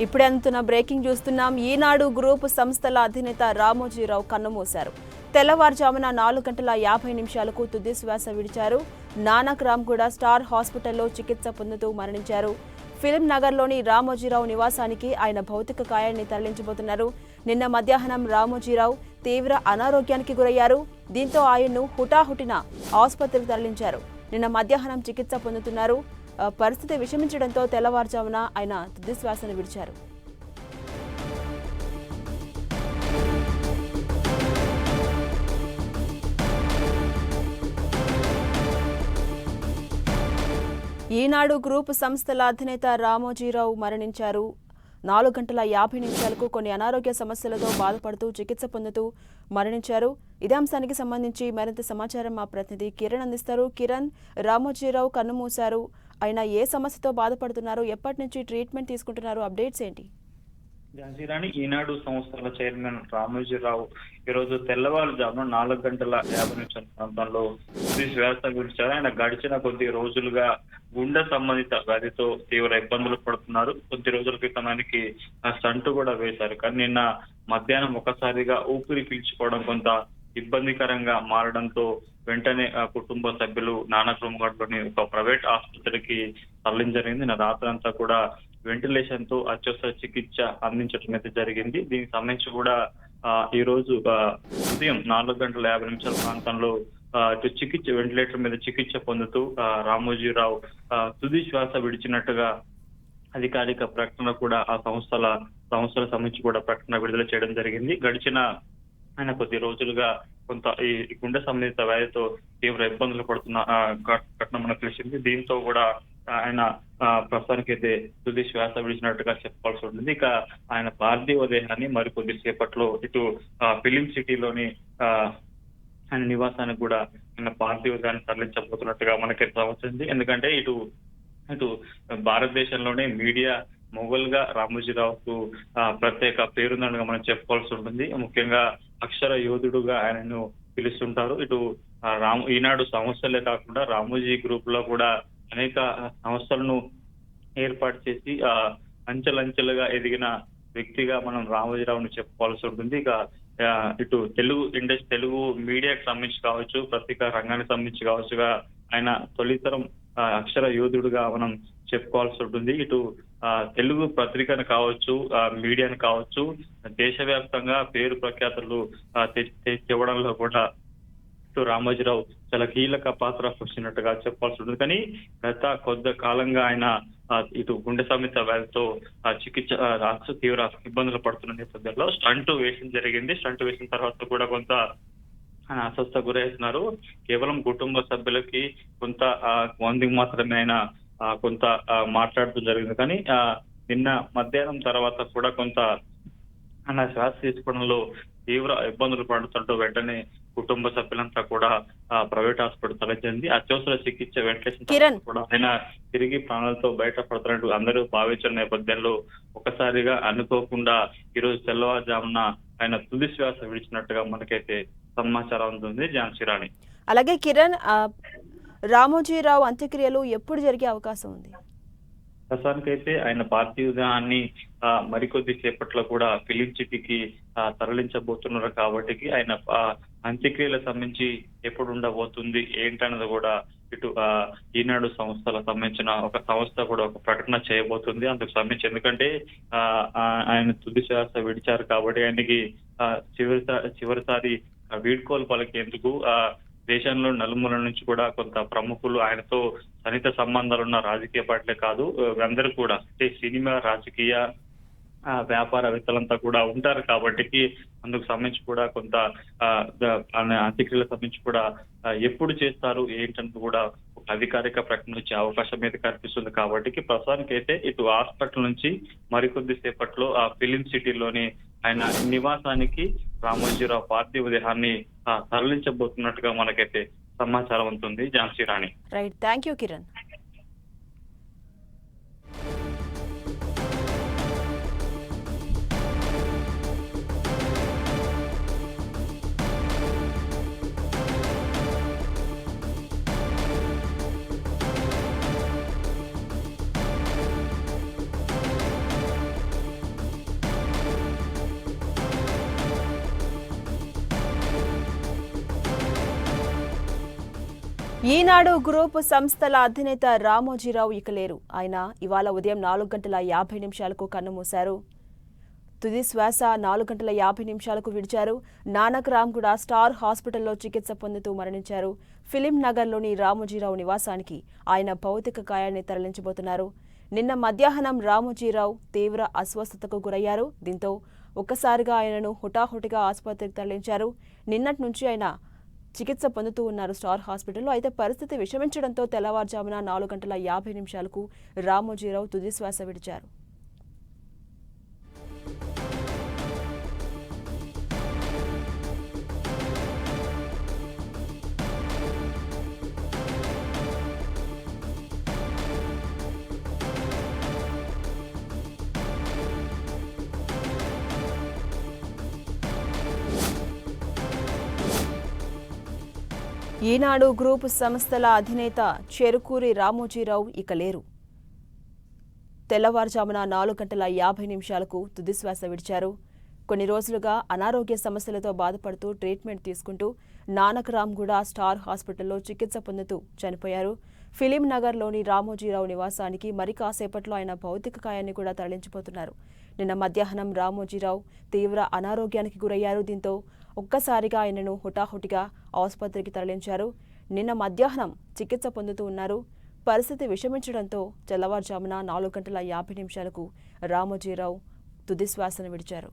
ఇప్పుడే అందుతున్న బ్రేకింగ్ చూస్తున్నాం ఈనాడు గ్రూప్ సంస్థల అధినేత రామోజీరావు కన్నుమూశారు. తెల్లవారుజామున నాలుగు గంటల యాభై నిమిషాలకు తుది శ్వాస విడిచారు. నానక్ రామ్ కూడా స్టార్ హాస్పిటల్లో చికిత్స పొందుతూ మరణించారు. ఫిలిం నగర్లోని రామోజీరావు నివాసానికి ఆయన భౌతిక కాయాన్ని తరలించబోతున్నారు. నిన్న మధ్యాహ్నం రామోజీరావు తీవ్ర అనారోగ్యానికి గురయ్యారు. దీంతో ఆయన్ను హుటాహుటిన ఆసుపత్రికి తరలించారు. నిన్న మధ్యాహ్నం చికిత్స పొందుతున్నారు. పరిస్థితి విషమించడంతో తెల్లవారుజామున ఆయన తుదిశ్వాసను విడిచారు. ఈనాడు గ్రూప్ సంస్థల అధినేత రామోజీరావు మరణించారు. నాలుగు గంటల యాభై నిమిషాలకు కొన్ని అనారోగ్య సమస్యలతో బాధపడుతూ చికిత్స పొందుతూ మరణించారు. ఇదే అంశానికి సంబంధించి మరింత సమాచారం మా ప్రతినిధి కిరణ్ అందిస్తారు. కిరణ్ రామోజీరావు కన్నుమూశారు. ఆయన ఏ సమస్యతో బాధపడుతున్నారు ఎప్పటి నుంచి ట్రీట్మెంట్ తీసుకుంటున్నారు అప్డేట్స్ ఏంటి? ఝాన్సీరాణి ఈనాడు సంస్థల చైర్మన్ రామోజీరావు ఈరోజు తెల్లవారుజామున నాలుగు గంటల యాభై నిమిషాల ప్రాంతంలో పోలీస్ వ్యవస్థ గురించారు. ఆయన గడిచిన కొద్ది రోజులుగా గుండె సంబంధిత వ్యాధితో తీవ్ర ఇబ్బందులు పడుతున్నారు. కొద్ది రోజుల క్రితం ఆయనకి ఆ స్టంట్ కూడా వేశారు. కానీ నిన్న మధ్యాహ్నం ఒకసారిగా ఊపిరి పీల్చుకోవడం కొంత ఇబ్బందికరంగా మారడంతో వెంటనే కుటుంబ సభ్యులు నానక్రమగడ్లోని ఒక ప్రైవేట్ ఆసుపత్రికి తరలించడం జరిగింది. రాత్రి అంతా కూడా వెంటిలేషన్తో అత్యవసర చికిత్స అందించడం అయితే జరిగింది. దీనికి సంబంధించి కూడా ఆ, ఈ రోజు ఆ, ఉదయం నాలుగు గంటల యాభై నిమిషాల ప్రాంతంలో ఇటు చికిత్స వెంటిలేటర్ మీద చికిత్స పొందుతూ రామోజీరావు తుది శ్వాస విడిచినట్టుగా అధికారిక ప్రకటన కూడా ఆ సంస్థల సంస్థల సంబంధించి కూడా ప్రకటన విడుదల చేయడం జరిగింది. గడిచిన ఆయన కొద్ది రోజులుగా కొంత ఈ గుండె సంబంధిత వ్యాధితో తీవ్ర ఇబ్బందులు పడుతున్న ఆ, ఘటన మనకు తెలిసింది. దీంతో కూడా ఆయన ఆ, అయితే తుది శ్వాస విడిచినట్టుగా చెప్పుకోవాల్సి ఉంటుంది. ఇక ఆయన పార్థివ దేహాన్ని మరి కొద్దిసేపట్లో ఇటు ఫిలిం సిటీలోని ఆయన నివాసానికి కూడా ఆయన పార్థివ దేహాన్ని తరలించబోతున్నట్టుగా మనకి వచ్చింది ఎందుకంటే ఇటు ఇటు భారతదేశంలోనే మీడియా మొఘల్గా రామోజీరావుకు ప్రత్యేక పేరుందనగా మనం చెప్పుకోవాల్సి ఉంటుంది. ముఖ్యంగా అక్షర యోధుడుగా ఆయనను పిలుస్తుంటారు. ఇటు ఆ, రామ్ ఈనాడు సంస్థలే కాకుండా రామోజీ గ్రూప్లో కూడా అనేక సంస్థలను ఏర్పాటు చేసి ఆ అంచెలంచెలుగా ఎదిగిన వ్యక్తిగా మనం రామోజీరావుని చెప్పుకోవాల్సి ఉంటుంది. ఇక ఇటు తెలుగు ఇండస్ట్రీ తెలుగు మీడియాకి సంబంధించి కావచ్చు పత్రికా రంగానికి సంబంధించి కావచ్చుగా ఆయన తొలితరం అక్షర యోధుడుగా మనం చెప్పుకోవాల్సి ఉంటుంది. ఇటు ఆ, తెలుగు పత్రికను కావచ్చు ఆ, మీడియాను కావచ్చు దేశవ్యాప్తంగా పేరు ప్రఖ్యాతులు తెచ్చివ్వడంలో కూడా ఇటు రామోజీరావు చాలా కీలక పాత్ర పోషించినట్టుగా చెప్పాల్సి ఉంటుంది. కానీ గత కొద్ది కాలంగా ఆయన ఇటు గుండె సమిత వ్యాధితో ఆ, చికిత్స తీవ్ర ఇబ్బందులు పడుతున్న నేపథ్యంలో స్టంట్ వేసిన జరిగింది. స్టంట్ వేసిన తర్వాత కూడా కొంత అస్వస్థ గురవుతున్నారు. కేవలం కుటుంబ సభ్యులకి కొంత మందికి మాత్రమే ఆయన ఆ, కొంత మాట్లాడుతూ జరిగింది. కానీ ఆ, నిన్న మధ్యాహ్నం తర్వాత కూడా కొంత ఆయన శ్వాస తీసుకోవడంలో తీవ్ర ఇబ్బందులు పడుతుంటూ వెంటనే కుటుంబ సభ్యులంతా కూడా ఆ, ప్రైవేట్ హాస్పిటల్ తరలించింది. అత్యవసర చికిత్స వెంటిలేషన్. కూడా ఆయన తిరిగి ప్రాణాలతో బయటపడుతున్నట్టు అందరూ భావించిన నేపథ్యంలో ఒకసారిగా అనుకోకుండా ఈ రోజు తెల్లవారుజామున ఆయన తుది శ్వాస విడిచినట్టుగా మనకైతే సమాచారం ఉంటుంది ఝాన్సీ రాణి అలాగే కిరణ్ రామోజీరావు అంత్యక్రియలు ఎప్పుడు జరిగే అవకాశం ఉంది? ప్రస్తుతానికైతే ఆయన పార్థివ దేహాన్ని మరికొద్ది సేపట్లో కూడా ఫిలిం సిటీకి తరలించబోతున్నారు కాబట్టి ఆయన అంత్యక్రియలకు సంబంధించి ఎప్పుడు ఉండబోతుంది ఏంటన్నది కూడా ఇటు ఈనాడు సంస్థలకు సంబంధించిన ఒక సంస్థ కూడా ఒక ప్రకటన చేయబోతుంది. అందుకు సంబంధించి ఎందుకంటే ఆయన తుది శ్వాస విడిచారు కాబట్టి ఆయనకి ఆ, చివరిసారి వీడ్కోలు పలికేందుకు ఆ దేశంలో నలుమూల నుంచి కూడా కొంత ప్రముఖులు ఆయనతో సన్నిహిత సంబంధాలు ఉన్న రాజకీయ పార్టీలే కాదు అందరూ కూడా అంటే సినిమా రాజకీయ ఆ, వ్యాపారవేత్తలంతా కూడా ఉంటారు కాబట్టి అందుకు సంబంధించి కూడా కొంత ఆయన అంత్యక్రియలకు సంబంధించి కూడా ఎప్పుడు చేస్తారు ఏంటంటూ కూడా ఒక అధికారిక ప్రకటన వచ్చే అవకాశం అయితే కనిపిస్తుంది కాబట్టి ప్రస్తుతానికి అయితే ఇటు హాస్పిటల్ నుంచి మరికొద్ది సేపట్లో ఆ ఫిలిం సిటీలోని ఆయన నివాసానికి రామోజీరావు పార్థివ ఉదయాన్ని తరలించబోతున్నట్టుగా మనకైతే సమాచారం ఉంటుంది Jhansi Rani. Right thank you Kiran Eenadu group సంస్థల అధినేత రామోజీరావు ఇక లేరు ఆయన ఇవాళ ఉదయం నాలుగు గంటల యాభై నిమిషాలకు కన్నుమూశారు తుది శ్వాస నాలుగు గంటల యాభై నిమిషాలకు విడిచారు. నానక్ రామ్గూడ స్టార్ హాస్పిటల్లో చికిత్స పొందుతూ మరణించారు. ఫిలిం నగర్లోని రామోజీరావు నివాసానికి ఆయన భౌతిక కాయాన్ని తరలించబోతున్నారు. నిన్న మధ్యాహ్నం రామోజీరావు తీవ్ర అస్వస్థతకు గురయ్యారు. దీంతో ఒక్కసారిగా ఆయనను హుటాహుటిగా ఆసుపత్రికి తరలించారు. నిన్నటి నుంచి ఆయన చికిత్స పొందుతూ ఉన్నారు స్టార్ హాస్పిటల్లో. అయితే పరిస్థితి విషమించడంతో తెల్లవారుజామున నాలుగు గంటల యాభై నిమిషాలకు రామోజీరావు తుది శ్వాస విడిచారు. ఈనాడు గ్రూప్ సంస్థల అధినేత చెరుకూరి రామోజీరావు ఇక లేరు. తెల్లవారుజామున నాలుగు గంటల యాభై నిమిషాలకు తుదిశ్వాస విడిచారు. కొన్ని రోజులుగా అనారోగ్య సమస్యలతో బాధపడుతూ ట్రీట్మెంట్ తీసుకుంటూ నానక్ రామ్గూడ స్టార్ హాస్పిటల్లో చికిత్స పొందుతూ చనిపోయారు. ఫిలిం నగర్లోని రామోజీరావు నివాసానికి మరి కాసేపట్లో ఆయన భౌతిక కాయాన్ని కూడా తరలించిపోతున్నారు. నిన్న మధ్యాహ్నం రామోజీరావు తీవ్ర అనారోగ్యానికి గురయ్యారు. దీంతో ఒక్కసారిగా ఆయనను హుటాహుటిగా ఆసుపత్రికి తరలించారు. నిన్న మధ్యాహ్నం చికిత్స పొందుతూ ఉన్నారు. పరిస్థితి విషమించడంతో తెల్లవారుజామున నాలుగు గంటల యాభై నిమిషాలకు రామోజీరావు తుదిశ్వాసను విడిచారు.